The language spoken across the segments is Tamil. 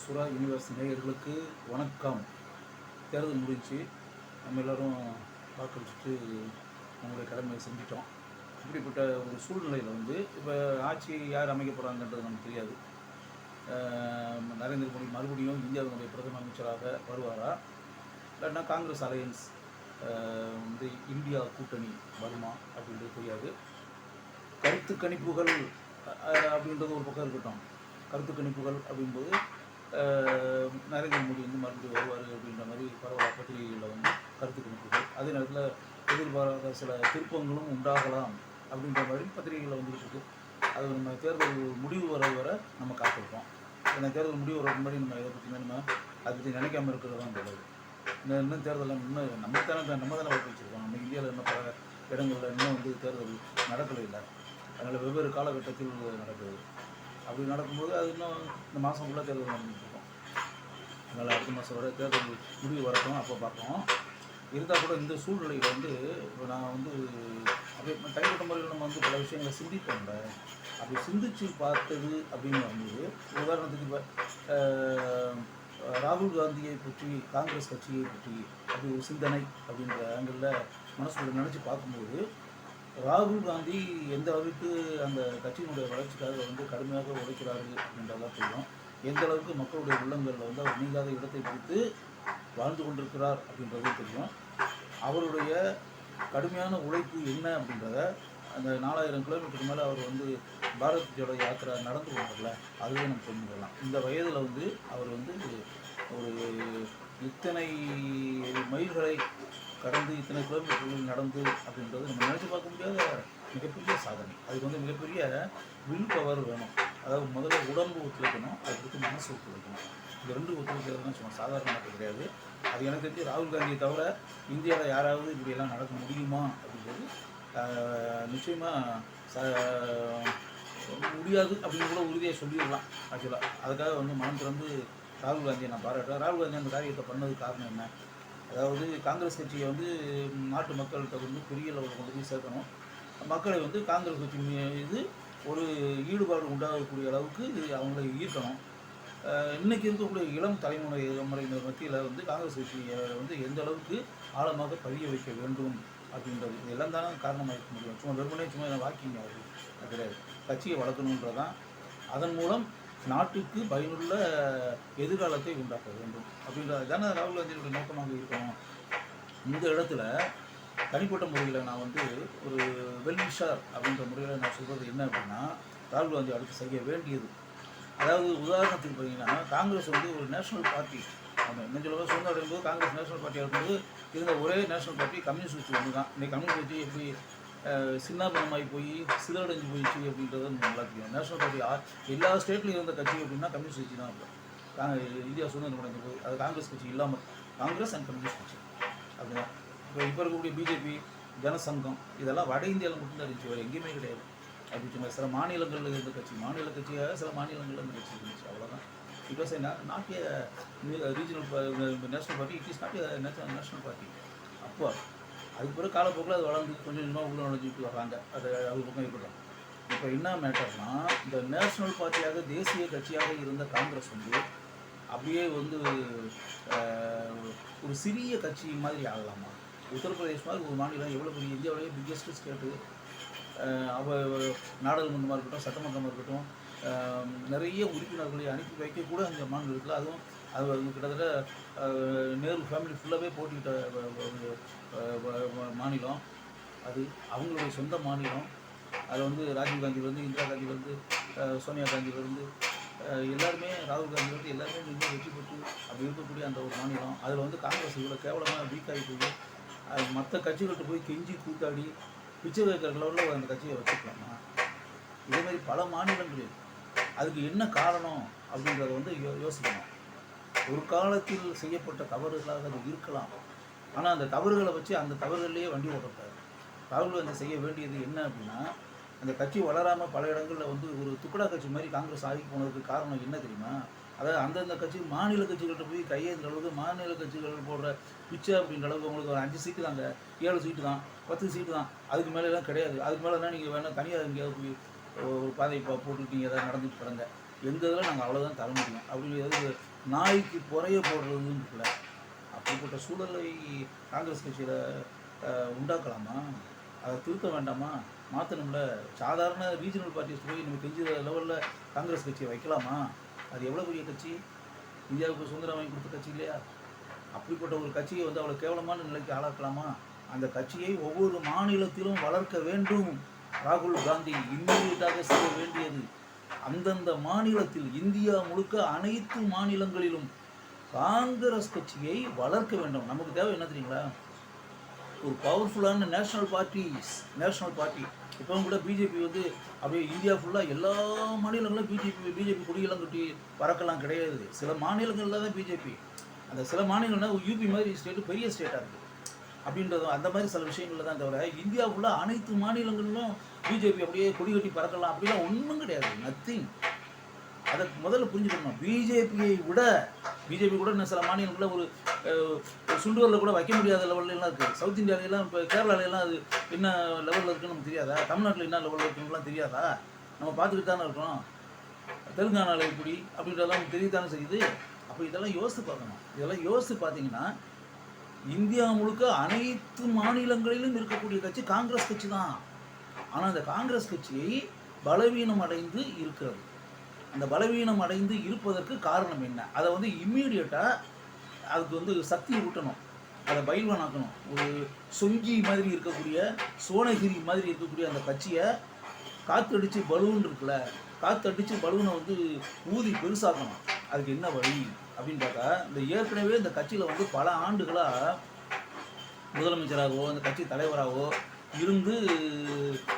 சுரா யூனிவர்ஸ் நேயர்களுக்கு வணக்கம். தேர்தல் முடிஞ்சு நம்ம எல்லோரும் வாக்களிச்சுட்டு நம்மளுடைய கடமையை செஞ்சிட்டோம். இப்படிப்பட்ட ஒரு சூழ்நிலையில் வந்து இப்போ ஆட்சி யார் அமைக்க போகிறாங்கன்றது நமக்கு தெரியாது. நரேந்திர மோடி மறுபடியும் இந்தியாவினுடைய பிரதம அமைச்சராக வருவாரா? இல்லைன்னா காங்கிரஸ் அலையன்ஸ் வந்து இந்தியா கூட்டணி வருமா அப்படின்றது தெரியாது. கருத்து கணிப்புகள் அப்படின்றது ஒரு பக்கம் இருக்கட்டும். கருத்து கணிப்புகள் அப்படிங்கும்போது நரேந்திர மோடி வந்து மறுபடியும் வருவார் அப்படின்ற மாதிரி பரவலாக பத்திரிகைகளில் வந்து கருத்து கணிப்புகள் அதே நேரத்தில் எதிர்பாராத சில திருப்பங்களும் உண்டாகலாம் அப்படின்ற மாதிரி பத்திரிகைகளில் வந்துட்டு இருக்கு அது நம்ம தேர்தல் முடிவு வர வர நம்ம காத்திருப்போம். ஏன்னா தேர்தல் முடிவு வர முன்னாடி நம்ம இதை பற்றி நம்ம அதை பற்றி நினைக்காம இருக்கிறது தான் நல்லது இன்னும் இன்னும் தேர்தலில் இன்னும் நம்ம தானே நம்ம தானே வாக்கு வச்சுருக்கோம் நம்ம இந்தியாவில் இன்னும் பல இடங்களில் இன்னும் வந்து தேர்தல் நடக்கலை இல்லை. அதனால் வெவ்வேறு காலகட்டத்தில் நடக்குது. அப்படி நடக்கும்போது அது இன்னும் இந்த மாதம் ஃபுல்லாக தேர்தல் நடந்துட்டு அதனால் அடுத்த மாதம் வர தேர்தல் முடிவு வரட்டும் அப்போ பார்ப்போம். இருந்தால் கூட இந்த சூழ்நிலையில் வந்து இப்போ நான் வந்து அப்படியே தனிப்பட்ட முறையில் நம்ம வந்து பல விஷயங்களை சிந்திப்போம்ல. அப்படி சிந்திச்சு பார்த்தது அப்படின்னு வந்து உதாரணத்துக்கு இப்போ ராகுல் காந்தியை பற்றி காங்கிரஸ் கட்சியை பற்றி அப்படி ஒரு சிந்தனை அப்படின்ற ஆங்கிளில் மனசுக்குள்ள நினச்சி பார்க்கும்போது ராகுல் காந்தி எந்த அளவுக்கு அந்த கட்சியினுடைய வளர்ச்சிக்காக வந்து கடுமையாக உழைக்கிறாரு அப்படின்றதெல்லாம் தெரியும். எந்த அளவுக்கு மக்களுடைய உள்ளங்களில் வந்து அவர் நீங்காத இடத்தை பிடித்து வாழ்ந்து கொண்டிருக்கிறார் அப்படின்றதும் தெரியும். அவருடைய கடுமையான உழைப்பு என்ன அப்படின்றத அந்த நாலாயிரம் கிலோமீட்டருக்கு மேலே அவர் வந்து பாரத் ஜோட யாத்திரை நடந்து கொண்டிருக்கல அதுவே நம்ம தெரிஞ்சுக்கலாம் இந்த வயதில் வந்து அவர் வந்து ஒரு இத்தனை மைல்களை கடந்து இத்தனை கிலோமீட்டர்கள் நடந்து அப்படின்றது நம்ம நினச்சி பார்க்க முடியாத மிகப்பெரிய சாதனை. அதுக்கு வந்து மிகப்பெரிய வில் பவர் வேணும். அதாவது முதல்ல உடம்பு ஒத்துழைக்கணும் அதுக்கு மனசு ஒத்துழைக்கணும். இந்த ரெண்டு ஒத்துழைக்கிறதுனா சும்மா சாதாரண நடக்க கிடையாது. அது எனக்கு தெரிஞ்சு ராகுல் காந்தியை தவிர இந்தியாவில் யாராவது இப்படியெல்லாம் நடக்க முடியுமா அப்படின்றது நிச்சயமாக ச முடியாது அப்படின்னு கூட உறுதியாக சொல்லிடலாம் ஆக்சுவலாக அதுக்காக வந்து மனம் திறந்து ராகுல் காந்தியை நான் பாராட்டுறேன். ராகுல் காந்தி அந்த காரியத்தை பண்ணது காரணம் என்ன? அதாவது காங்கிரஸ் கட்சியை வந்து நாட்டு மக்கள்கிட்ட வந்து பெரிய லெவலில் கொண்டு போய் சேர்க்கணும். மக்களை வந்து காங்கிரஸ் கட்சி மீது ஒரு ஈடுபாடு உண்டாகக்கூடிய அளவுக்கு அவங்களை ஈர்க்கணும். இன்றைக்கி இருக்கக்கூடிய இளம் தலைமுறை முறையினர் மத்தியில் வந்து காங்கிரஸ் கட்சியை வந்து எந்த அளவுக்கு ஆழமாக பதிய வைக்க வேண்டும் அப்படின்றது. இதெல்லாம் தானே காரணமாக இருக்க முடியும். சும்மா வெறுமனே சும்மா வாக்கிங் ஆகுது அது கிடையாது. கட்சியை வளர்க்கணுன்றதான் அதன் மூலம் நாட்டுக்கு பயனுள்ள எதிர்காலத்தை உண்டாக்க வேண்டும். அப்படின்றது தானே ராகுல் காந்தியோட நோக்கமாக இருக்கணும். இந்த இடத்துல தனிப்பட்ட முறையில் நான் வந்து ஒரு வெல்விஷார் அப்படின்ற முறையில் நான் சொல்கிறது என்ன அப்படின்னா ராகுல் காந்தி அடுத்து செய்ய வேண்டியது. அதாவது உதாரணத்துக்கு பார்த்தீங்கன்னா காங்கிரஸ் வந்து ஒரு நேஷனல் பார்ட்டி நம்ம என்ன சொல்லுவோம் சுதந்திரம் அடையும்போது காங்கிரஸ் நேஷனல் பார்ட்டியாக இருக்கும்போது இருந்த ஒரே நேஷனல் பார்ட்டி கம்யூனிஸ்ட் கட்சி ஒன்று தான் இந்த கம்யூனிஸ்ட் கட்சி எப்படி சின்னாபனமாகி போய் சிதறடைஞ்சு போயிடுச்சு அப்படின்றது நல்லா தெரியும் நேஷனல் பார்ட்டி ஆ- எல்லா ஸ்டேட்லையும் இருந்த கட்சி அப்படின்னா கம்யூனிஸ்ட் கட்சி தான் இருக்கும் இந்தியா சுதந்திரம் அடைஞ்சது அது காங்கிரஸ் கட்சி இல்லாமல் காங்கிரஸ் அண்ட் கம்யூனிஸ்ட் கட்சி. அப்படிதான் இப்போ இப்போ இருக்கக்கூடிய பிஜேபி ஜனசங்கம் இதெல்லாம் வட இந்தியாவில் மட்டும்தான் இருந்துச்சு வேறு எங்கேயுமே கிடையாது. அப்படி சில மாநிலங்களில் இருந்த கட்சி மாநில கட்சியாக சில மாநிலங்களில் இருந்த கட்சி இருந்துச்சு அவ்வளோதான் because not a regional national party it is not a national party அப்போ அதுக்கு பிறகு காலப்போக்கில் அது வளர்ந்து கொஞ்சம் கொஞ்சமாக உள்ள நுழைஞ்சிட்டு வராங்க. அது அது பக்கம் இருக்கட்டும். இப்போ என்ன மேட்டர்னா இந்த நேஷனல் பார்ட்டியாக தேசிய கட்சியாக இருந்த காங்கிரஸ் வந்து அப்படியே வந்து ஒரு சிறிய கட்சி மாதிரி ஆகலாமா? உத்தரப்பிரதேஷ் மாதிரி ஒரு மாநிலம் எவ்வளோ பெரிய இந்தியாவிலேயே பிக்கெஸ்ட் ஸ்டேட்டு அவ நாடாளுமன்றமாக இருக்கட்டும் சட்டமன்றமாக இருக்கட்டும் நிறைய உறுப்பினர்களை அனுப்பி வைக்க கூட அந்த மாநிலத்தில் அதுவும் அது கிட்டத்தட்ட நேரு ஃபேமிலி ஃபுல்லாகவே போட்டிக்கிட்ட மாநிலம் அது. அவங்களுடைய சொந்த மாநிலம். அதில் வந்து ராஜீவ் காந்திலேருந்து இந்திரா காந்திலேருந்து சோனியா காந்திலேருந்து எல்லாருமே ராகுல் காந்திலேருந்து எல்லாருமே நின்று வெற்றி பெற்று அப்படி இருக்கக்கூடிய அந்த ஒரு மாநிலம். அதில் வந்து காங்கிரஸ் இவ்வளோ கேவலமாக வீக் ஆகி போய் மற்ற கட்சிகள்கிட்ட போய் கெஞ்சி கூத்தாடி பிச்சை வைக்கிற லெவலில் அந்த கட்சியை வச்சுக்கலாமா? இதே மாதிரி பல மாநிலங்கள் அதுக்கு என்ன காரணம் அப்படின்றத வந்து யோ யோசிக்கணும். ஒரு காலத்தில் செய்யப்பட்ட தவறுகளாக அது இருக்கலாம். ஆனால் அந்த தவறுகளை வச்சு அந்த தவறுகள்லேயே வண்டி ஓட்டக்கூடாது ராகுல் காந்தி செய்ய வேண்டியது என்ன அப்படின்னா அந்த கட்சி வளராமல் பல இடங்களில் வந்து ஒரு துக்கடா கட்சி மாதிரி காங்கிரஸ் ஆகி போனதுக்கு காரணம் என்ன தெரியுமா? அதாவது அந்தந்த கட்சி மாநில கட்சிகள்கிட்ட போய் கையேந்திர அளவுக்கு மாநில கட்சிகள் போடுற பிச்சை அப்படின்ற அளவுக்கு உங்களுக்கு ஒரு அஞ்சு சீட்டு தாங்க. ஏழு சீட்டு தான் பத்து சீட்டு தான். அதுக்கு மேலெல்லாம் கிடையாது. அதுக்கு மேலேனா நீங்கள் வேணால் தனியாக எங்கேயாவது போய் ஒரு பாதை போ- நீங்கள் ஏதாவது நடந்துட்டு கிடங்க எங்கள் இதில் நாங்கள் அவ்வளோதான் தர முடியும். அப்படி நாய்க்கு புறைய போடுறதுன்னு இருக்குல்ல அப்படிப்பட்ட சூழலை காங்கிரஸ் கட்சியில் உண்டாக்கலாமா? அதை திருத்த வேண்டாமா? மாற்றணும்ல சாதாரண ரீஜனல் பார்ட்டிஸ் போய் நம்ம கெஞ்சுற லெவலில் காங்கிரஸ் கட்சியை வைக்கலாமா? அது எவ்வளோ பெரிய கட்சி? இந்தியாவுக்கு சுதந்திரம் வாங்கி கொடுத்த கட்சி இல்லையா? அப்படிப்பட்ட ஒரு கட்சியை வந்து அவ்வளோ கேவலமான நிலைக்கு ஆளாக்கலாமா? அந்த கட்சியை ஒவ்வொரு மாநிலத்திலும் வளர்க்க வேண்டும். ராகுல் காந்தி இம்மீடியட்டாக செய்ய வேண்டியது. அந்தந்த மாநிலத்தில் இந்தியா முழுக்க அனைத்து மாநிலங்களிலும் காங்கிரஸ் கட்சியை வளர்க்க வேண்டும். நமக்கு தேவை என்ன தெரியுங்களா? ஒரு பவர்ஃபுல்லான நேஷனல் பார்ட்டிஸ் நேஷனல் பார்ட்டி இப்போ கூட பிஜேபி வந்து அப்படியே இந்தியா ஃபுல்லாக எல்லா மாநிலங்களும் பிஜேபி பிஜேபி கொடியெல்லாம் கட்டி பறக்கலாம் கிடையாது. சில மாநிலங்களில் தான் பிஜேபி அந்த சில மாநிலங்கள்னா யூபி மாதிரி ஸ்டேட்டு பெரிய ஸ்டேட்டாக இருக்குது அப்படின்றதும் அந்த மாதிரி சில விஷயங்கள்ல தான் தவிர இந்தியா அனைத்து மாநிலங்களிலும் பிஜேபி அப்படியே கொடி கட்டி பறக்கலாம் அப்படிலாம் ஒன்றும் கிடையாது. நத்திங் அதை முதல்ல புரிஞ்சுக்கணும். பிஜேபியை விட பிஜேபி கூட இன்னும் சில மாநிலங்களில் ஒரு சுண்டுவரில் கூட வைக்க முடியாத லெவல்லாம் இருக்குது சவுத் இந்தியாவிலாம் இப்போ கேரளாலையெல்லாம் அது என்ன லெவலில் இருக்குன்னு நமக்கு தெரியாதா? தமிழ்நாட்டில் என்ன லெவலில் இருக்குன்னுலாம் தெரியாதா? நம்ம பார்த்துக்கிட்டு தானே இருக்கணும் தெலுங்கானாவில் எப்படி அப்படின்றதெல்லாம் நமக்கு தெரியத்தானே செய்யுது. அப்போ இதெல்லாம் யோசித்து பார்க்கணும். இதெல்லாம் யோசித்து பார்த்தீங்கன்னா இந்தியா முழுக்க அனைத்து மாநிலங்களிலும் இருக்கக்கூடிய கட்சி காங்கிரஸ் கட்சி தான் ஆனால் அந்த காங்கிரஸ் கட்சியை பலவீனம் அடைந்து இருக்கிறது. அந்த பலவீனம் அடைந்து இருப்பதற்கு காரணம் என்ன? அதை வந்து இம்மீடியட்டாக அதுக்கு வந்து சக்தி ஊட்டணும். அதை பயில்வனாக்கணும். ஒரு சொங்கி மாதிரி இருக்கக்கூடிய சோனகிரி மாதிரி இருக்கக்கூடிய அந்த கட்சியை காத்தடிச்சு பலூன் இருக்குல்ல காத்தடிச்சு பலூனை வந்து ஊதி பெருசாக்கணும். அதுக்கு என்ன வழி? அப்படின்னு பார்த்தா இந்த ஏற்கனவே இந்த கட்சியில் வந்து பல ஆண்டுகளாக முதலமைச்சராகவோ இந்த கட்சி தலைவராகவோ இருந்து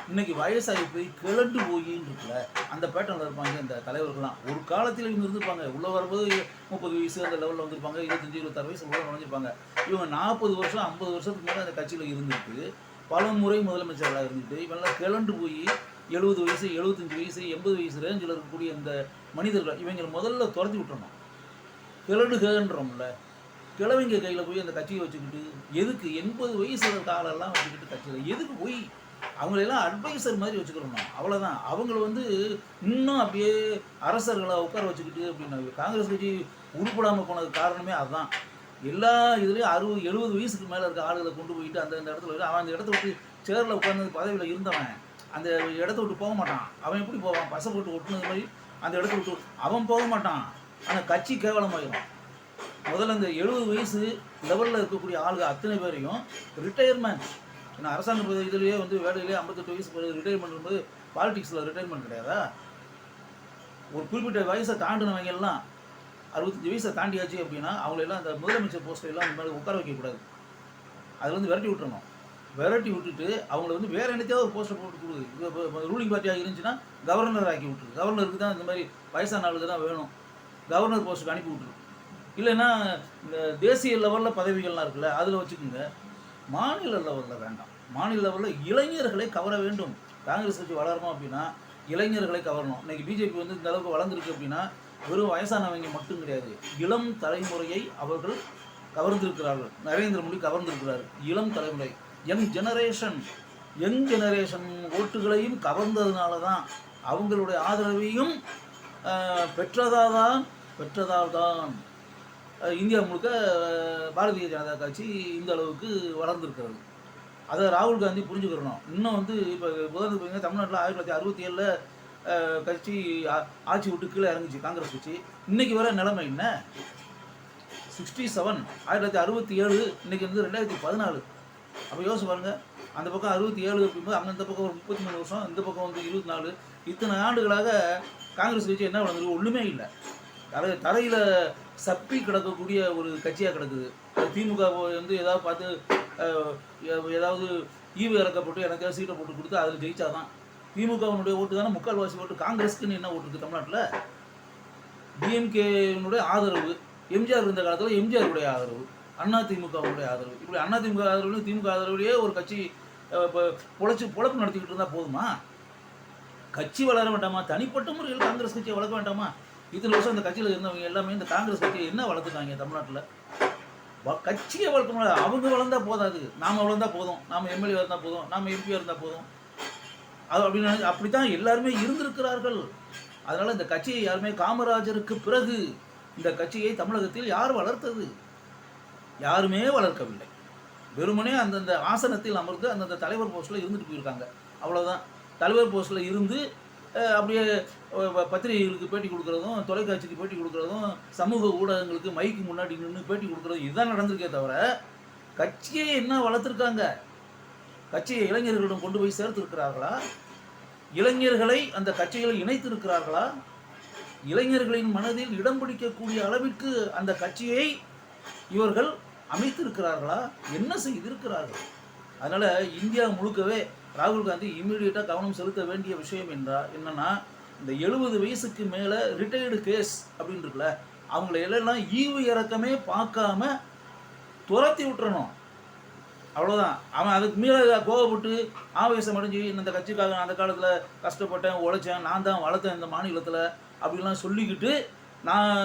இன்னைக்கு வயசாகி போய் கிளண்டு போயின்னு இருக்குல்ல. அந்த பேட்டர்னில் இருப்பாங்க இந்த தலைவர்கள்லாம். ஒரு காலத்தில் இவங்க இருந்திருப்பாங்க. உள்ளே வரும்போது முப்பது வயசு அந்த லெவலில் வந்திருப்பாங்க. இருபத்தஞ்சி இருபத்தாறு வயசு உள்ள நுழைஞ்சிருப்பாங்க. இவங்க நாற்பது வருஷம் ஐம்பது வருஷத்துக்கு மேலே அந்த கட்சியில் இருந்துட்டு பல முறை முதலமைச்சர்களாக இருந்துட்டு இவங்கெல்லாம் கிளண்டு போய் எழுபது வயசு எழுபத்தஞ்சு வயசு எண்பது வயசு ரேஞ்சில் இருக்கக்கூடிய இந்த மனிதர்கள் இவங்களை முதல்ல துரத்தி விட்டுறணும். கிழடுகன்றோம்ல கிழவிங்க கையில் போய் அந்த கட்சியை வச்சுக்கிட்டு எதுக்கு எண்பது வயசு காலெல்லாம் வச்சுக்கிட்டு கட்சியில் எதுக்கு போய் அவங்களெல்லாம் அட்வைசர் மாதிரி வச்சுக்கிறோம் அவ்வளோதான் அவங்கள வந்து இன்னும் அப்படியே அரசர்களை உட்கார வச்சுக்கிட்டு அப்படின்னா காங்கிரஸ் கட்சி உருப்படாமல் போனதுக்கு காரணமே அதுதான் எல்லா இதுலேயும் அறுபது எழுபது வயசுக்கு மேலே இருக்க ஆளுகளை கொண்டு போயிட்டு அந்த இடத்துல அவன் அந்த இடத்த விட்டு சேரில் உட்காந்து பதவியில் இருந்தவன். அந்த இடத்த விட்டு போக மாட்டான். அவன் எப்படி போவான்? பசை போட்டு ஒட்டுனது மாதிரி அந்த இடத்த விட்டு அவன் போக மாட்டான். ஆனால் கட்சி கேவலமாயிடும் முதல்ல இந்த எழுபது வயசு லெவலில் இருக்கக்கூடிய ஆளுங்க அத்தனை பேரையும் ரிட்டையர்மெண்ட் ஏன்னா அரசாங்க இதுலேயே வந்து வேலையிலே ஐம்பத்தெட்டு வயசு ரிட்டையர்மெண்ட் வந்து பாலிடிக்ஸில் ரிட்டையர்மெண்ட் கிடையாதா? ஒரு குறிப்பிட்ட வயசை தாண்டினவங்க எல்லாம் அறுபத்தஞ்சு வயசை தாண்டியாச்சு அப்படின்னா அவங்களெல்லாம் அந்த முதலமைச்சர் போஸ்ட்ல எல்லாம் இந்த மாதிரி உட்கார வைக்கக்கூடாது அதில் வந்து விரட்டி விட்டுறணும். விரட்டி விட்டுட்டு அவங்கள வந்து வேறு என்னத்தையாவது ஒரு போஸ்டர் போட்டு கொடுக்குது. ரூலிங் பார்ட்டியாக இருந்துச்சுன்னா கவர்னர் ஆக்கி விட்டுரு. கவர்னருக்கு தான் இந்த மாதிரி வயசான ஆளுக்கு தான் வேணும். கவர்னர் போஸ்ட்டுக்கு அனுப்பி விட்டுரு இல்லைன்னா இந்த தேசிய லெவலில் பதவிகள்லாம் இருக்குல்ல அதில் வச்சுக்கோங்க. மாநில லெவலில் வேண்டாம். மாநில லெவலில் இளைஞர்களை கவர வேண்டும். காங்கிரஸ் கட்சி வளரணும் அப்படின்னா இளைஞர்களை கவரணும். இன்றைக்கி பிஜேபி வந்து இந்த அளவுக்கு வளர்ந்துருக்கு அப்படின்னா வெறும் வயசானவங்க மட்டும் கிடையாது. இளம் தலைமுறையை அவர்கள் கவர்ந்திருக்கிறார்கள். நரேந்திர மோடி கவர்ந்திருக்கிறார். இளம் தலைமுறை யங் ஜெனரேஷன் யங் ஜெனரேஷன் ஓட்டுகளையும் கவர்ந்ததுனால தான் அவங்களுடைய ஆதரவையும் பெற்றதால் தான் பெற்றதால் தான் இந்தியா முழுக்க பாரதிய ஜனதா கட்சி இந்த அளவுக்கு வளர்ந்துருக்கிறது. அதை ராகுல் காந்தி புரிஞ்சுக்கிறணும். இன்னும் வந்து இப்போ உதாரணத்துக்கு பார்த்தீங்கன்னா தமிழ்நாட்டில் ஆயிரத்தி தொள்ளாயிரத்தி அறுபத்தி ஏழில் கட்சி ஆ- ஆட்சி விட்டு கீழே இறங்குச்சு காங்கிரஸ் கட்சி. இன்னைக்கு வர நிலைமை என்ன? சிக்ஸ்டி செவன் ஆயிரத்தி தொள்ளாயிரத்தி அறுபத்தி ஏழு இன்னைக்கு வந்து ரெண்டாயிரத்தி பதினாலு. அப்போ யோசிச்சு பாருங்க. அந்த பக்கம் அறுபத்தி ஏழு இருக்கும்போது அங்கே இந்த பக்கம் ஒரு முப்பத்தி மூணு வருஷம் இந்த பக்கம் வந்து இருபத்தி நாலு. இத்தனை ஆண்டுகளாக காங்கிரஸ் கட்சி என்ன வளர்ந்துருக்கு ஒன்றுமே இல்லை. தரை தரையில் சப்பி கிடக்கக்கூடிய ஒரு கட்சியாக கிடக்குது. திமுக வந்து ஏதாவது பார்த்து ஏதாவது ஈவு இறக்கப்பட்டு எனக்கு சீட்டை போட்டு கொடுத்து அதில் ஜெயிச்சாதான். திமுகவினுடைய ஓட்டு தானே முக்கால்வாசி ஓட்டு. காங்கிரஸுக்குன்னு என்ன ஓட்டு இருக்குது தமிழ்நாட்டில்? டிஎம்கேனுடைய ஆதரவு எம்ஜிஆர் இருந்த காலத்தில் எம்ஜிஆருடைய ஆதரவு அண்ணா திமுகவுடைய ஆதரவு. இப்படி அண்ணா திமுக ஆதரவு திமுக ஆதரவுலேயே ஒரு கட்சி இப்போ பொழைச்சி பொழப்பு நடத்திக்கிட்டு இருந்தால் போதுமா? கட்சி வளர வேண்டாமா? தனிப்பட்ட முறையில் காங்கிரஸ் கட்சியை வளர்க்க வேண்டாமா? இத்தனை வருஷம் அந்த கட்சியில் இருந்தவங்க எல்லாமே இந்த காங்கிரஸ் கட்சியை என்ன வளர்த்துட்டாங்க தமிழ்நாட்டில்? கட்சியை வளர்க்க முடியாது. அவங்க வளர்ந்தா போதாது. நாம் வளர்ந்தா போதும். நாம் எம்எல்ஏ இருந்தால் போதும். நாம் எம்பியாக இருந்தால் போதும். அது அப்படின்னு அப்படி தான் எல்லாருமே இருந்திருக்கிறார்கள். அதனால் இந்த கட்சியை யாருமே காமராஜருக்கு பிறகு இந்த கட்சியை தமிழகத்தில் யார் வளர்த்தது? யாருமே வளர்க்கவில்லை. வெறுமனே அந்தந்த ஆசனத்தில் அமர்ந்து அந்தந்த தலைவர் போஸ்ட்டில் இருந்துட்டு போயிருக்காங்க. அவ்வளோதான் தலைவர் போஸ்ட்டில் இருந்து அப்படியே பத்திரிகைகளுக்கு பேட்டி கொடுக்குறதும் தொலைக்காட்சிக்கு பேட்டி கொடுக்குறதும் சமூக ஊடகங்களுக்கு மைக்கு முன்னாடி நின்று பேட்டி கொடுக்குறதும் இதுதான் நடந்திருக்கே தவிர கட்சியை என்ன வளர்த்துருக்காங்க? கட்சியை இளைஞர்களிடம் கொண்டு போய் சேர்த்திருக்கிறார்களா? இளைஞர்களை அந்த கட்சிகளில் இணைத்திருக்கிறார்களா? இளைஞர்களின் மனதில் இடம் பிடிக்கக்கூடிய அளவிற்கு அந்த கட்சியை இவர்கள் அமைத்திருக்கிறார்களா? என்ன செய்திருக்கிறார்கள்? அதனால் இந்தியா முழுக்கவே ராகுல் காந்தி இம்மீடியட்டாக கவனம் செலுத்த வேண்டிய விஷயம் என்றால் என்னன்னா இந்த எழுபது வயசுக்கு மேலே ரிட்டையர்டு கேஸ் அப்படின்னு இருக்குல்ல அவங்கள எல்லாம் ஈவு இறக்கமே பார்க்காம துரத்தி விட்டுறணும். அவ்வளோதான் அவன் அதுக்கு மேலே கோவப்பட்டு ஆவேசம் அடைஞ்சு இந்த கட்சிக்காக அந்த காலத்தில் கஷ்டப்பட்டேன் உழைச்சேன் நான் தான் வளர்த்தேன் இந்த மாநிலத்தில் அப்படிலாம் சொல்லிக்கிட்டு நான்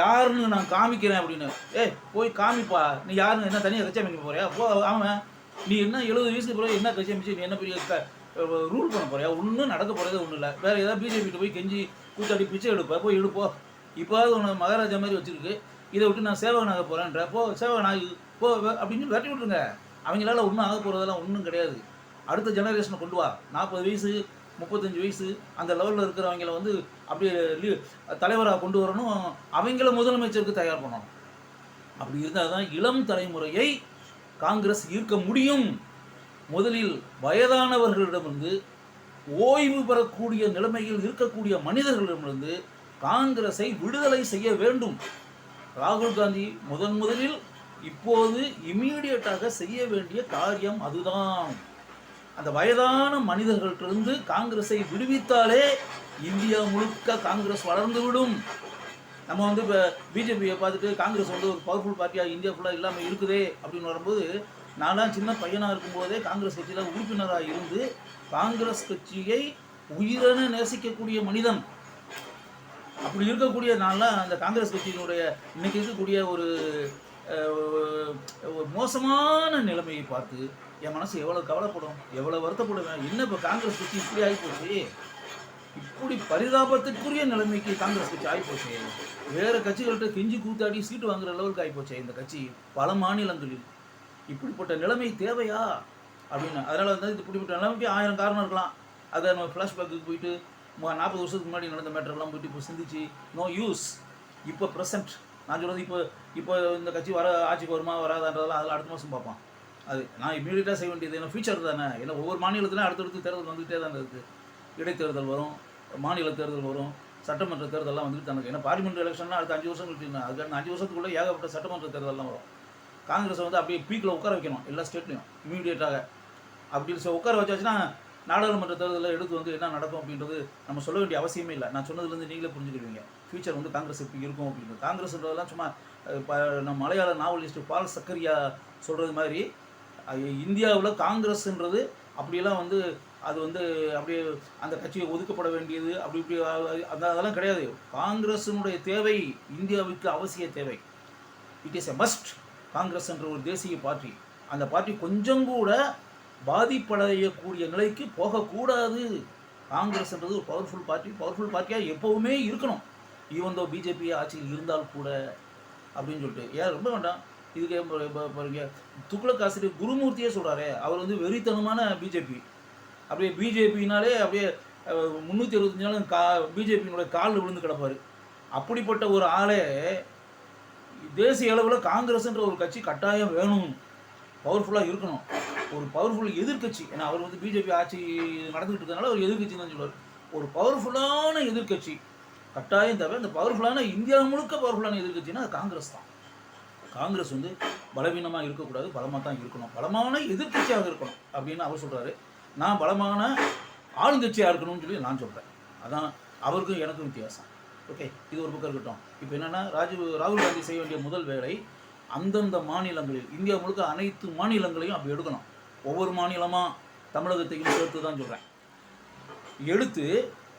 யாருன்னு நான் காமிக்கிறேன் அப்படின்னு. ஏய் போய் காமிப்பா. நீ யாருன்னு என்ன தனியாக கட்சி அமைக்க போறியா? போ அவன் நீ என்ன எழுபது வயசுக்கு பிறகு என்ன கட்சி அமைச்சு நீ என்ன பெரிய ரூல் பண்ண போறியா? ஒன்றும் நடக்க போகிறதே ஒன்றும் இல்லை. வேறு ஏதாவது பிஜேபிகிட்ட போய் கெஞ்சி கூத்தாடி பிச்சை எடுப்ப போய் எடுப்போ. இப்போது உனக்கு மகாராஜா மாதிரி வச்சிருக்கு. இதை விட்டு நான் சேவகனாக போகிறேன்ற போ சேவகனாக போ அப்படின்னு விரட்டி விட்டுருங்க. அவங்களால ஒன்றும் ஆக போகிறதெல்லாம் ஒன்றும் கிடையாது. அடுத்த ஜெனரேஷனை கொண்டு வா. நாற்பது வயசு முப்பத்தஞ்சு வயசு அந்த லெவலில் இருக்கிறவங்கள வந்து அப்படியே லீ- தலைவராக கொண்டு வரணும். அவங்கள முதலமைச்சருக்கு தயார் பண்ணணும். அப்படி இருந்தால் தான் இளம் தலைமுறையை காங்கிரஸ் ஈர்க்க முடியும். முதலில் வயதானவர்களிடமிருந்து ஓய்வு பெறக்கூடிய நிலைமையில் இருக்கக்கூடிய மனிதர்களிடமிருந்து காங்கிரஸை விடுதலை செய்ய வேண்டும். ராகுல் காந்தி முதன் முதலில் இப்போது இம்மீடியட்டாக செய்ய வேண்டிய காரியம் அதுதான். அந்த வயதான மனிதர்களிடமிருந்து காங்கிரஸை விடுவித்தாலே இந்தியா முழுக்க காங்கிரஸ் வளர்ந்து விடும் நம்ம வந்து இப்போ பிஜேபியை பார்த்துட்டு காங்கிரஸ் வந்து ஒரு பவர்ஃபுல் பார்ட்டியாக இந்தியா ஃபுல்லாக இல்லாமல் இருக்குதே அப்படின்னு வரும்போது நான்லாம் சின்ன பையனாக இருக்கும்போதே காங்கிரஸ் கட்சியில் உறுப்பினராக இருந்து காங்கிரஸ் கட்சியை உயிரென நேசிக்கக்கூடிய மனிதன். அப்படி இருக்கக்கூடிய நான்லாம் அந்த காங்கிரஸ் கட்சியினுடைய இன்னைக்கு இருக்கக்கூடிய ஒரு அஹ், மோசமான நிலைமையை பார்த்து என் மனசு எவ்வளோ கவலைப்படும் எவ்வளோ வருத்தப்படுவேன் என்ன இப்போ காங்கிரஸ் கட்சி இப்படி ஆகிப்போச்சு இப்படி பரிதாபத்திற்குரிய நிலைமைக்கு காங்கிரஸ் கட்சி ஆகிப்போச்சு வேறு கட்சிகள்கிட்ட கெஞ்சி கூத்தாடி சீட்டு வாங்குற லெவலுக்கு ஆகிப்போச்சு இந்த கட்சி பல மாநிலங்களில். இப்படிப்பட்ட நிலைமை தேவையா? அப்படின்னு. அதனால் வந்து இது இப்படிப்பட்ட நிலைமைக்கு ஆயிரம் காரணம் இருக்கலாம். அதை நம்ம ஃப்ளாஷ்பேக்கு போயிட்டு நாற்பது வருஷத்துக்கு முன்னாடி நடந்த மேட்டர்லாம் போயிட்டு இப்போ சிந்திச்சு நோ யூஸ் இப்போ ப்ரெசன்ட் நான் சொல்கிறது இப்போ இப்போ இந்த கட்சி வர ஆட்சிக்கு வருமா வராதான்றதெல்லாம் அதில் அடுத்த மாதம் பார்ப்பான். அது நான் இமீடியட்டாக செய்ய வேண்டியது என்ன ஃபியூச்சர் தானே? ஏன்னா ஒவ்வொரு மாநிலத்திலும் அடுத்தடுத்து தேர்தல் வந்துகிட்டே தான் இருக்குது இடைத்தேர்தல் வரும். மாநில தேர்தல் வரும் சட்டமன்ற தேர்தலெலாம் வந்துட்டு தனக்கு ஏன்னா பார்லிமெண்ட் எலெக்ஷன்லாம் அடுத்த அஞ்சு வருஷம் கழிச்சு அதுக்கு அஞ்சு வருஷத்துக்குள்ளே ஏகப்பட்ட சட்டமன்ற தேர்தலெலாம் வரும். காங்கிரஸை வந்து அப்படியே பீக்கில் உட்கார வைக்கணும் எல்லா ஸ்டேட்லையும் இமீடியட்டாக அப்படி உட்கார வச்சாச்சுன்னா நாடாளுமன்ற தேர்தலில் எடுத்து வந்து என்ன நடக்கும் அப்படின்றது நம்ம சொல்ல வேண்டிய அவசியமே இல்லை. நான் சொன்னதுலேருந்து நீங்களே புரிஞ்சுக்கிடுவீங்க. ஃபியூச்சர் வந்து காங்கிரஸ் எப்படி இருக்கும் அப்படின்றது. காங்கிரஸ்ன்றதெல்லாம் சும்மா இப்போ நம்ம மலையாள நாவலிஸ்ட் பால் சக்கரியா சொல்கிறது மாதிரி இந்தியாவில் காங்கிரஸ்ன்றது அப்படியெல்லாம் வந்து அது வந்து அப்படியே அந்த கட்சியை ஒதுக்கப்பட வேண்டியது அப்படி இப்படி அந்த அதெல்லாம் கிடையாது. காங்கிரஸினுடைய தேவை இந்தியாவுக்கு அவசிய தேவை. It is a must Congress என்ற ஒரு தேசிய பார்ட்டி. அந்த பார்ட்டி கொஞ்சம் கூட பாதிப்படையக்கூடிய நிலைக்கு போகக்கூடாது. காங்கிரஸ்ன்றது ஒரு பவர்ஃபுல் பார்ட்டி பவர்ஃபுல் பார்ட்டியாக எப்போவுமே இருக்கணும். ஈவன் தோ பிஜேபி ஆட்சியில் இருந்தால் கூட அப்படின்னு சொல்லிட்டு. ஏன் ரொம்ப வேண்டாம். இதுக்கு பாருங்க. துக்ளக் ஆசிரியர் குருமூர்த்தியே சொல்கிறாரே அவர் வந்து வெறித்தனமான பிஜேபி அப்படியே பிஜேபினாலே அப்படியே முந்நூற்றி அறுபத்தஞ்சு நாளும் கா பிஜேபியினுடைய காலில் விழுந்து கிடப்பார். அப்படிப்பட்ட ஒரு ஆளே தேசிய அளவில் காங்கிரஸ்ன்ற ஒரு கட்சி கட்டாயம் வேணும். பவர்ஃபுல்லாக இருக்கணும். ஒரு பவர்ஃபுல் எதிர்க்கட்சி ஏன்னா அவர் வந்து பிஜேபி ஆட்சி நடந்துகிட்டு இருக்கனால ஒரு எதிர்கட்சி தான் சொல்லுவார். ஒரு பவர்ஃபுல்லான எதிர்க்கட்சி கட்டாயம் தவிர இந்த பவர்ஃபுல்லான இந்தியா முழுக்க பவர்ஃபுல்லான எதிர்க்கட்சினா அது காங்கிரஸ் தான். காங்கிரஸ் வந்து பலவீனமாக இருக்கக்கூடாது பலமாக தான் இருக்கணும். பலமான எதிர்க்கட்சியாக இருக்கணும் அப்படின்னு அவர் சொல்கிறாரு நான் பலமான ஆளுங்கட்சியாக இருக்கணும்னு சொல்லி நான் சொல்கிறேன் அதான் அவருக்கும் எனக்கும் வித்தியாசம். ஓகே இது ஒரு பக்கம் இருக்கட்டும். இப்போ என்னென்னா ராஜீவ் ராகுல் காந்தி செய்ய வேண்டிய முதல் வேலை அந்தந்த மாநிலங்களில் இந்தியா முழுக்க அனைத்து மாநிலங்களையும் அப்படி எடுக்கணும். ஒவ்வொரு மாநிலமாக தமிழகத்தையும் சேர்த்து தான் சொல்கிறேன் எடுத்து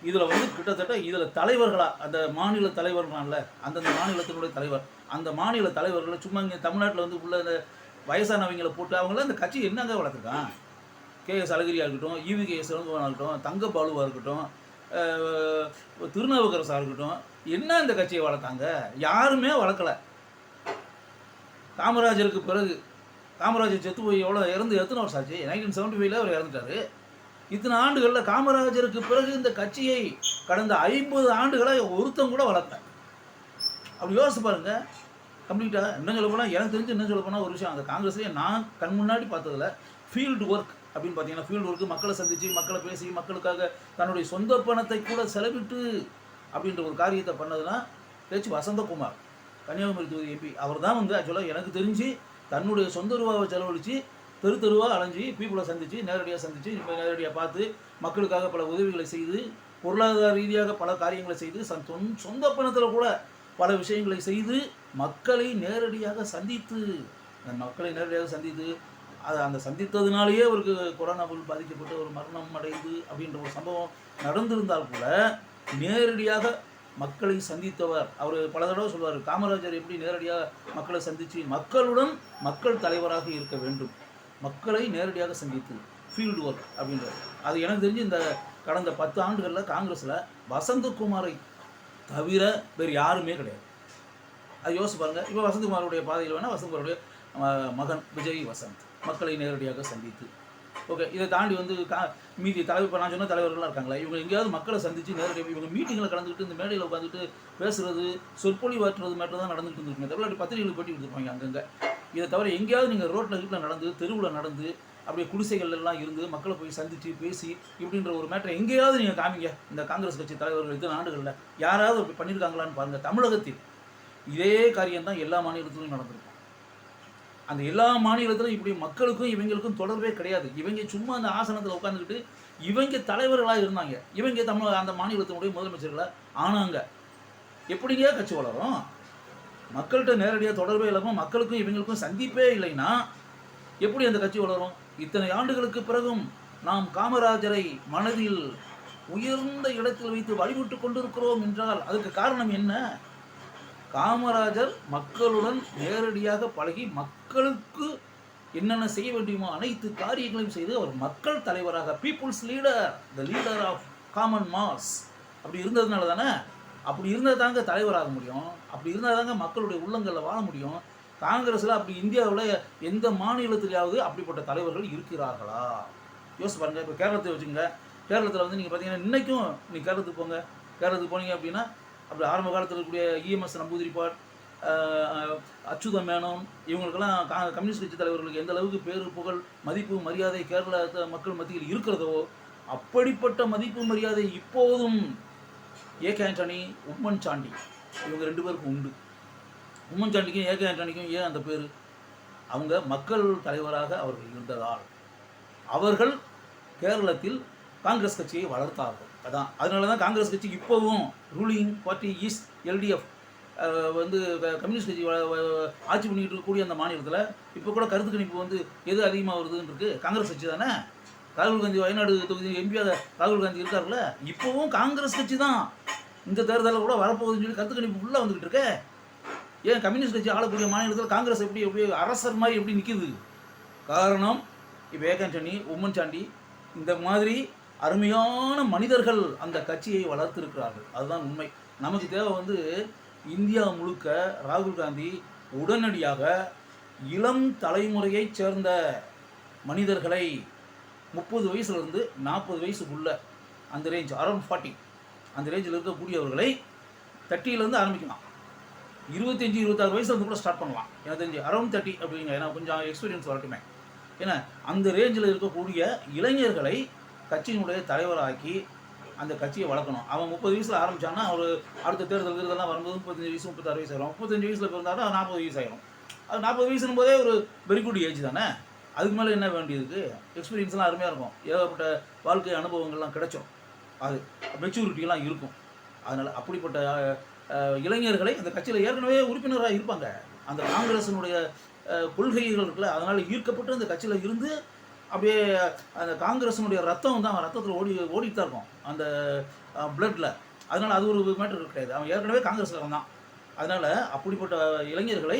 இதில் வந்து கிட்டத்தட்ட இதில் தலைவர்களாக அந்த மாநில தலைவர்களால அந்தந்த மாநிலத்தினுடைய தலைவர் அந்த மாநில தலைவர்களை சும்மா இங்கே தமிழ்நாட்டில் வந்து உள்ள இந்த வயசானவங்களை போட்டு அவங்கள அந்த கட்சி என்னங்க வளர்த்துருக்கான்? கேஎஸ் அழகிரியாக இருக்கட்டும் ஈவி கேஎஸ் இளங்கோவனாக இருக்கட்டும் தங்க பாலுவாக இருக்கட்டும் திருநாவுக்கரசாக இருக்கட்டும் என்ன இந்த கட்சியை வளர்த்தாங்க? யாருமே வளர்க்கல. காமராஜருக்கு பிறகு காமராஜர் செத்து போய் எவ்வளோ இறந்து எத்தனை வருஷம் ஆச்சு? நைன்டீன் செவன்டி ஃபைவ்ல அவர் இறந்துட்டாரு. இத்தனை ஆண்டுகளில் காமராஜருக்கு பிறகு இந்த கட்சியை கடந்த ஐம்பது ஆண்டுகளாக ஒருத்தன் கூட வளர்த்தேன் அப்படி யோசிச்சு பாருங்க. கம்ப்ளீட்டாக என்ன சொல்ல போனால் எனக்கு தெரிஞ்சு என்ன சொல்ல போனால் ஒரு விஷயம் அந்த காங்கிரஸ்லேயே நான் கண் முன்னாடி பார்த்ததுல ஃபீல்டு ஒர்க் அப்படின்னு பார்த்தீங்கன்னா ஃபீல்டு ஒர்க்கு மக்களை சந்தித்து மக்களை பேசி மக்களுக்காக தன்னுடைய சொந்த பணத்தை கூட செலவிட்டு அப்படின்ற ஒரு காரியத்தை பண்ணதுன்னா பேச்சு வசந்தகுமார் கன்னியாகுமரி தொகுதி எம்பி அவர் தான் வந்து ஆக்சுவலாக எனக்கு தெரிஞ்சு தன்னுடைய சொந்த ரூபாவை செலவழித்து தெரு தெருவாக அலைஞ்சு பீப்புளை சந்தித்து நேரடியாக சந்தித்து நேரடியாக பார்த்து மக்களுக்காக பல உதவிகளை செய்து பொருளாதார ரீதியாக பல காரியங்களை செய்து சன் சொந் சொந்த பணத்தில் கூட பல விஷயங்களை செய்து மக்களை நேரடியாக சந்தித்து மக்களை நேரடியாக சந்தித்து அது அந்த சந்தித்ததுனாலேயே அவருக்கு கொரோனாவில் பாதிக்கப்பட்டு ஒரு மரணம் அடைந்து அப்படின்ற ஒரு சம்பவம் நடந்திருந்தால் கூட நேரடியாக மக்களை சந்தித்தவர் அவர் பல தடவை சொல்வார் காமராஜர் எப்படி நேரடியாக மக்களை சந்தித்து மக்களுடன் மக்கள் தலைவராக இருக்க வேண்டும். மக்களை நேரடியாக சந்தித்து ஃபீல்டு ஒர்க் அப்படின்றது அது எனக்கு தெரிஞ்சு இந்த கடந்த பத்து ஆண்டுகளில் காங்கிரஸில் வசந்தகுமாரை தவிர வேறு யாருமே கிடையாது. அது யோசிப்பாருங்க இப்போ வசந்தகுமாருடைய பாதையில் வேணால் வசந்தகுமாருடைய மகன் விஜய் வசந்த். மக்களை நேரடியாக சந்தித்து. ஓகே இதை தாண்டி வந்து கா மீதி தலைவர் இப்போ நான் சொன்ன தலைவர்கள்லாம் இருக்காங்களா? இவங்க எங்கேயாவது மக்களை சந்தித்து நேரடியாக இவங்க மீட்டிங்கில் கலந்துக்கிட்டு இந்த மேடையில் உட்காந்துட்டு பேசுறது சொற்பொழிவாற்றுறது மட்டும் தான் நடந்துட்டு இருந்துருக்குமே தவிர அப்படி பத்திரிகைகள் போட்டி கொடுத்துருப்பாங்க அங்கங்கே. இதை தவிர எங்கேயாவது நீங்கள் ரோட்டில் வீட்டில் நடந்து தெருவில் நடந்து அப்படியே குடிசைகள் எல்லாம் இருந்து மக்களை போய் சந்தித்து பேசி இப்படின்ற ஒரு மேட்டரை எங்கேயாவது நீங்கள் காமிங்க. இந்த காங்கிரஸ் கட்சி தலைவர்கள் இத்தனை ஆண்டுகளில் யாராவது அப்படி பண்ணியிருக்காங்களான்னு பாருங்கள் தமிழகத்தில். இதே காரியம் தான் எல்லா மாநிலத்திலும் நடந்திருக்கும். அந்த எல்லா மாநிலத்திலும் இப்படி மக்களுக்கும் இவங்களுக்கும் தொடர்பே கிடையாது. இவங்க சும்மா அந்த ஆசனத்தில் உட்காந்துக்கிட்டு இவங்க தலைவர்களாக இருந்தாங்க. இவங்க தமிழ் அந்த மாநிலத்தினுடைய முதலமைச்சர்களாக ஆனாங்க. எப்படிங்க கட்சி வளரும்? மக்கள்கிட்ட நேரடியாக தொடர்பே இல்லாமல் மக்களுக்கும் இவங்களுக்கும் சந்திப்பே இல்லைன்னா எப்படி அந்த கட்சி வளரும்? இத்தனை ஆண்டுகளுக்கு பிறகும் நாம் காமராஜரை மனதில் உயர்ந்த இடத்தில் வைத்து வழிபட்டு கொண்டிருக்கிறோம் என்றால் அதுக்கு காரணம் என்ன? காமராஜர் மக்களுடன் நேரடியாக பழகி மக்களுக்கு என்னென்ன செய்ய வேண்டியுமோ அனைத்து காரியங்களையும் செய்து அவர் மக்கள் தலைவராக people's leader the leader of common mass அப்படி இருந்ததுனால தானே? அப்படி இருந்தால் தாங்க தலைவராக முடியும். அப்படி இருந்தால் தாங்க மக்களுடைய உள்ளங்களில் வாழ முடியும். காங்கிரஸில் அப்படி இந்தியாவில் எந்த மாநிலத்திலேயாவது அப்படிப்பட்ட தலைவர்கள் இருக்கிறார்களா? யோசிச்சு பாருங்கள் இப்போ கேரளத்தை வச்சுங்க கேரளத்தில் வந்து நீங்கள் பார்த்தீங்கன்னா இன்றைக்கும் நீங்கள் கேரளத்துக்கு போங்க. கேரளத்துக்கு போனீங்க அப்படின்னா அப்படி ஆரம்ப காலத்தில் இருக்கக்கூடிய இஎம்எஸ் நம்பூதிரிப்பாட் அச்சுத மேனன் இவங்களுக்கெல்லாம் கா கம்யூனிஸ்ட் கட்சி தலைவர்களுக்கு எந்த அளவுக்கு பேரு புகழ் மதிப்பு மரியாதை கேரள மக்கள் மத்தியில் இருக்கிறதோ அப்படிப்பட்ட மதிப்பு மரியாதை இப்போதும் ஏகே ஆண்டனி உம்மன் சாண்டி இவங்க ரெண்டு பேருக்கும் உண்டு. உம்மன் சாண்டிக்கும் ஏகே ஆண்டனிக்கும் ஏன் அந்த பேர்? அவங்க மக்கள் தலைவராக அவர்கள் இருந்ததால். அவர்கள் கேரளத்தில் காங்கிரஸ் கட்சியை வளர்த்தார்கள். அதான். அதனால தான் காங்கிரஸ் கட்சி இப்போவும் ரூலிங் பார்ட்டி இஸ் எல்டிஎஃப் வந்து கம்யூனிஸ்ட் கட்சி ஆட்சி பண்ணிக்கிட்டு இருக்கக்கூடிய அந்த மாநிலத்தில் இப்போ கூட கருத்து கணிப்பு வந்து எது அதிகமாக வருதுன்னு இருக்குது காங்கிரஸ் கட்சி தானே? ராகுல் காந்தி வயநாடு தொகுதி எம்பியாக ராகுல் காந்தி இருக்கார்ல இப்போவும் காங்கிரஸ் கட்சி தான். இந்த தேர்தலில் கூட வரப்போகுதுன்னு சொல்லி கருத்து கணிப்பு ஃபுல்லாக வந்துக்கிட்டு இருக்கே. ஏன் கம்யூனிஸ்ட் கட்சி ஆளக்கூடிய மாநிலத்தில் காங்கிரஸ் எப்படி எப்படி அரசர் மாதிரி எப்படி நிற்கிது காரணம் இப்போ ஏகாண்டனி உம்மன் சாண்டி இந்த மாதிரி அருமையான மனிதர்கள் அந்த கட்சியை வளர்த்திருக்கிறார்கள். அதுதான் உண்மை. நமக்கு தேவை வந்து இந்தியா முழுக்க ராகுல் காந்தி உடனடியாக இளம் தலைமுறையைச் சேர்ந்த மனிதர்களை முப்பது வயசுலேருந்து நாற்பது வயசுக்குள்ள அந்த ரேஞ்ச் அரௌண்ட் ஃபார்ட்டி அந்த ரேஞ்சில் இருக்கக்கூடியவர்களை தட்டியிலேருந்து ஆரம்பிக்கலாம். இருபத்தஞ்சி இருபத்தாறு வயசுலேருந்து கூட ஸ்டார்ட் பண்ணலாம். எனக்கு தெரிஞ்சு அரௌண்ட் தேர்ட்டி அப்படிங்க ஏன்னா கொஞ்சம் எக்ஸ்பீரியன்ஸ் வரட்டுமே. ஏன்னா அந்த ரேஞ்சில் இருக்கக்கூடிய இளைஞர்களை கட்சியினுடைய தலைவராக்கி அந்த கட்சியை வளர்க்கணும். அவன் முப்பது வயசில் ஆரம்பித்தான்னா அவர் அடுத்த தேர்தல் இதெல்லாம் வரும்போது முப்பத்தஞ்சு வயசு முப்பத்தாறு வயசு ஆகிடும் முப்பத்தஞ்சு வயசில் பிறந்தாலும் நாற்பது வயசு ஆகிடும் அது நாற்பது வயசுன்னு போதே ஒரு வெரி குட் ஏஜ் தானே? அதுக்கு மேலே என்ன வேண்டியிருக்கு எக்ஸ்பீரியன்ஸ்லாம் அருமையாக இருக்கும். ஏகப்பட்ட வாழ்க்கை அனுபவங்கள்லாம் கிடைச்சோம். அது மெச்சூரிட்டிலாம் இருக்கும். அதனால் அப்படிப்பட்ட இளைஞர்களை அந்த கட்சியில் ஏற்கனவே உறுப்பினராக இருப்பாங்க. அந்த காங்கிரஸினுடைய கொள்கைகள் இருக்குல்ல அதனால் ஈர்க்கப்பட்டு அந்த கட்சியில் இருந்து அப்படியே அந்த காங்கிரஸினுடைய ரத்தம் தான் ரத்தத்தில் ஓடி ஓடிட்டு தான் இருக்கும். அந்த பிளட்டில் அதனால் அது ஒரு மேட்டர் கிடையாது. அவன் ஏற்கனவே காங்கிரஸ்காரன் தான். அதனால் அப்படிப்பட்ட இளைஞர்களை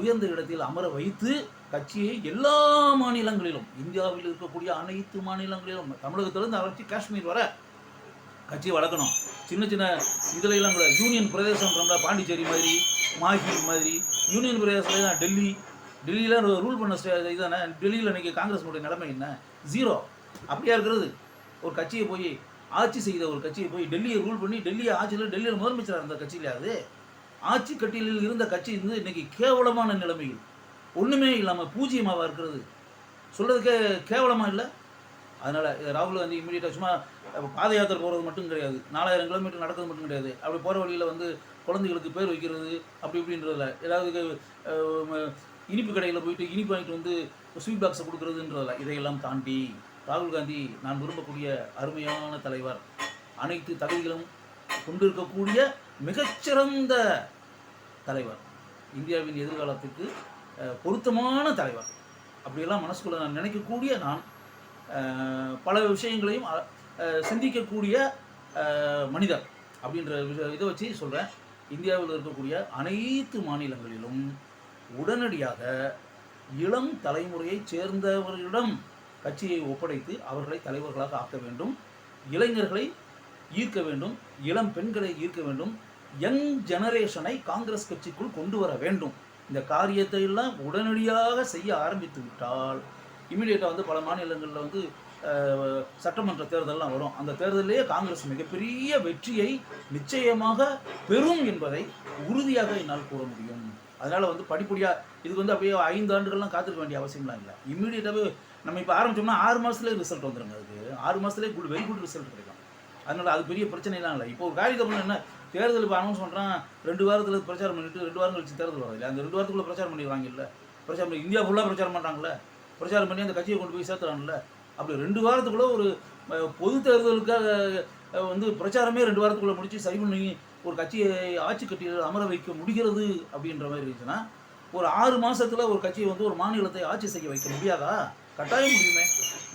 உயர்ந்த இடத்தில் அமர வைத்து கட்சியை எல்லா மாநிலங்களிலும் இந்தியாவில் இருக்கக்கூடிய அனைத்து மாநிலங்களிலும் தமிழகத்திலிருந்து ஆரம்பித்து காஷ்மீர் வர கட்சியை வளர்க்கணும். சின்ன சின்ன இதில் எல்லாம் கூட யூனியன் பிரதேசம் பாண்டிச்சேரி மாதிரி மாஹி மாதிரி யூனியன் பிரதேசத்துல தான் டெல்லி டெல்லியில் ரூல் பண்ண இதுதானே டெல்லியில் டெல்லியில் காங்கிரஸ் காங்கிரஸினுடைய நிலைமை என்ன? ஜீரோ அப்படியா இருக்கிறது? ஒரு கட்சியை போய் ஆட்சி செய்த ஒரு கட்சியை போய் டெல்லியை ரூல் பண்ணி டெல்லியை ஆட்சியில் டெல்லியில் முதலமைச்சராக இருந்த கட்சியில ஆட்சி கட்டிலில் இருந்த கட்சி வந்து இன்னைக்கு கேவலமான நிலைமையில் ஒன்றுமே இல்லாமல் பூஜ்ஜியமாக இருக்கிறது. சொல்கிறதுக்கே கேவலமாக இல்லை? அதனால் ராகுல் காந்தி இமீடியட்டாக சும்மா பாத யாத்திரை போகிறது மட்டும் கிடையாது. நாலாயிரம் கிலோமீட்டர் நடக்கிறது மட்டும் கிடையாது. அப்படி போகிற வழியில் வந்து குழந்தைகளுக்கு பேர் வைக்கிறது அப்படி இப்படின்றதில்ல ஏதாவது இனிப்பு கடையில் போயிட்டு இனிப்பு வாங்கிட்டு வந்து ஸ்வீட் பாக்ஸை கொடுக்குறதுன்றதில்ல இதையெல்லாம் தாண்டி ராகுல் காந்தி நான் விரும்பக்கூடிய அருமையான தலைவர். அனைத்து தகுதிகளும் கொண்டிருக்கக்கூடிய மிகச்சிறந்த தலைவர். இந்தியாவின் எதிர்காலத்துக்கு பொருத்தமான தலைவர். அப்படியெல்லாம் மனசுக்குள்ள நான் நினைக்கக்கூடிய நான் பல விஷயங்களையும் சிந்திக்கக்கூடிய மனிதர். அப்படின்ற இதை வச்சு சொல்கிறேன் இந்தியாவில் இருக்கக்கூடிய அனைத்து மாநிலங்களிலும் உடனடியாக இளம் தலைமுறையைச் சேர்ந்தவர்களிடம் கட்சியை ஒப்படைத்து அவர்களை தலைவர்களாக ஆக்க வேண்டும் இளைஞர்களை ஈர்க்க வேண்டும் இளம் பெண்களை ஈர்க்க வேண்டும் யங் ஜெனரேஷனை காங்கிரஸ் கட்சிக்குள் கொண்டு வர வேண்டும். இந்த காரியத்தை எல்லாம் உடனடியாக செய்ய ஆரம்பித்து விட்டால் இமீடியட்டாக வந்து பல மாநிலங்களில் வந்து சட்டமன்ற தேர்தலெலாம் வரும். அந்த தேர்தலிலேயே காங்கிரஸ் மிகப்பெரிய வெற்றியை நிச்சயமாக பெறும் என்பதை உறுதியாக என்னால் கூற முடியும். அதனால் வந்து படிப்படியாக இதுக்கு வந்து அப்படியே ஐந்து ஆண்டுகள்லாம் காத்திருக்க வேண்டிய அவசியம்லாம் இல்லை. இம்மீடியட்டாகவே நம்ம இப்போ ஆரம்பிச்சோம்னா ஆறு மாதத்துலேயே ரிசல்ட் வந்துடுங்க அதுக்கு. ஆறு மாதத்துலேயே குட் வெரி குட் ரிசல்ட் கிடைக்கும். அதனால் அது பெரிய பிரச்சனைலாம் இல்லை. இப்போ ஒரு காரியத்தை என்ன தேர்தல் இப்போ அனௌன்ஸ் பண்ணுறான் ரெண்டு வாரத்தில் பிரச்சாரம் பண்ணிட்டு ரெண்டு வாரம் கழிச்சு தேர்தல் வரது இல்லை அந்த ரெண்டு வாரத்துக்குள்ளே பிரச்சாரம் பண்ணிடுவாங்க இல்லை பிரச்சாரம் பண்ணி இந்தியா ஃபுல்லாக பிரச்சாரம் பண்ணுறாங்களே பிரச்சாரம் பண்ணி அந்த கட்சியை கொண்டு போய் சேர்த்துறாங்கல்ல. அப்படி ரெண்டு வாரத்துக்குள்ளே ஒரு பொது தேர்தலுக்காக வந்து பிரச்சாரமே ரெண்டு வாரத்துக்குள்ளே முடிச்சு சரி பண்ணி ஒரு கட்சியை ஆட்சி கட்டியில் அமர வைக்க முடிகிறது அப்படின்ற மாதிரி இருந்துச்சுன்னா ஒரு ஆறு மாதத்தில் ஒரு கட்சியை வந்து ஒரு மாநிலத்தை ஆட்சி செய்ய வைக்க முடியாதா? கட்டாயம் முடியுமே.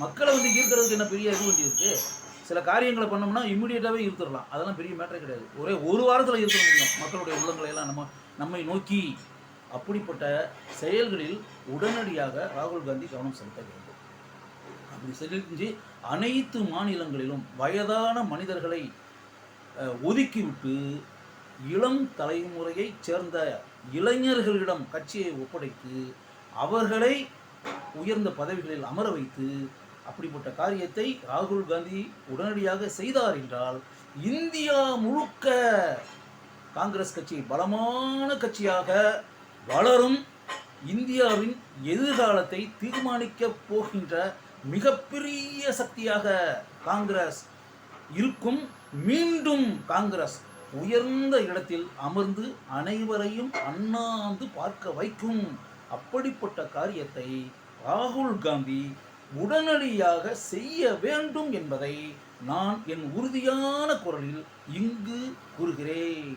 மக்களை வந்து ஈர்க்கிறதுக்கு என்ன பெரிய இது வேண்டி இருக்குது சில காரியங்களை பண்ணோம்னா இம்மிடியேட்டாகவே ஈர்த்துடலாம். அதெல்லாம் பெரிய மேட்டரே கிடையாது. ஒரே ஒரு வாரத்தில் ஈர்த்த முடியும். மக்களுடைய உள்ளங்களை எல்லாம் நம்ம நம்மை நோக்கி. அப்படிப்பட்ட செயல்களில் உடனடியாக ராகுல் காந்தி கவனம் செலுத்த வேண்டும். அப்படி செலுத்தி அனைத்து மாநிலங்களிலும் வயதான மனிதர்களை ஒதுக்கிவிட்டு இளம் தலைமுறையைச் சேர்ந்த இளைஞர்களிடம் கட்சியை ஒப்படைத்து அவர்களை உயர்ந்த பதவிகளில் அமர வைத்து அப்படிப்பட்ட காரியத்தை ராகுல் காந்தி உடனடியாக செய்தார் என்றால் இந்தியா முழுக்க காங்கிரஸ் கட்சி பலமான கட்சியாக வளரும். இந்தியாவின் எதிர்காலத்தை தீர்மானிக்க போகின்ற மிகப்பெரிய சக்தியாக காங்கிரஸ் இருக்கும். மீண்டும் காங்கிரஸ் உயர்ந்த இடத்தில் அமர்ந்து அனைவரையும் அண்ணாந்து பார்க்க வைக்கும். அப்படிப்பட்ட காரியத்தை ராகுல் காந்தி உடனடியாக செய்ய வேண்டும் என்பதை நான் என் உறுதியான குரலில் இங்கு கூறுகிறேன்.